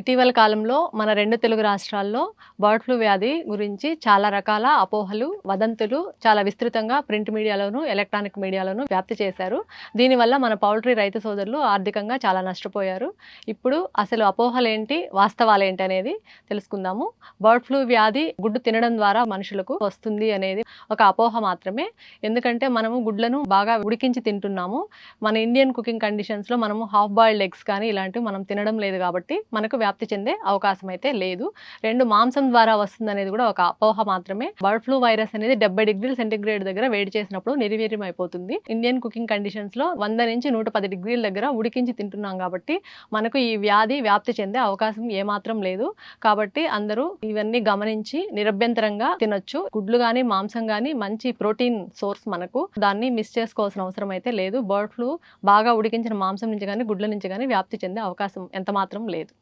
ఇటీవల కాలంలో మన రెండు తెలుగు రాష్ట్రాల్లో బర్డ్ ఫ్లూ వ్యాధి గురించి చాలా రకాల అపోహలు వదంతులు చాలా విస్తృతంగా ప్రింట్ మీడియాలోను ఎలక్ట్రానిక్ మీడియాలోను వ్యాప్తి చేశారు. దీనివల్ల మన పౌల్ట్రీ రైతు సోదరులు ఆర్థికంగా చాలా నష్టపోయారు. ఇప్పుడు అసలు అపోహలేంటి వాస్తవాలేంటి వాస్తవాలు ఏంటి అనేది తెలుసుకుందాము. బర్డ్ ఫ్లూ వ్యాధి గుడ్డు తినడం ద్వారా మనుషులకు వస్తుంది అనేది ఒక అపోహ మాత్రమే. ఎందుకంటే మనము గుడ్లను బాగా ఉడికించి తింటున్నాము. మన ఇండియన్ కుకింగ్ కండిషన్స్లో మనము హాఫ్ బాయిల్డ్ ఎగ్స్ కానీ ఇలాంటివి మనం తినడం లేదు కాబట్టి మనకు వ్యాప్తి చెందే అవకాశం అయితే లేదు. రెండు మాంసం ద్వారా వస్తుంది అనేది కూడా ఒక అపోహ మాత్రమే. బర్డ్ ఫ్లూ వైరస్ అనేది డెబ్బై డిగ్రీల సెంటిగ్రేడ్ దగ్గర వేడి చేసినప్పుడు నిర్వీర్యం అయిపోతుంది ఇండియన్ కుకింగ్ కండిషన్స్లో వంద నుంచి నూట పది డిగ్రీల దగ్గర ఉడికించి తింటున్నాం కాబట్టి మనకు ఈ వ్యాధి వ్యాప్తి చెందే అవకాశం ఏమాత్రం లేదు. కాబట్టి అందరూ ఇవన్నీ గమనించి నిరభ్యంతరంగా తినొచ్చు. గుడ్లు కానీ మాంసం కానీ మంచి ప్రోటీన్ సోర్స్ మనకు. దాన్ని మిస్ చేసుకోవాల్సిన అవసరం అయితే లేదు. బర్డ్ ఫ్లూ బాగా ఉడికించిన మాంసం నుంచి కానీ గుడ్ల నుంచి కానీ వ్యాప్తి చెందే అవకాశం ఎంత మాత్రం లేదు.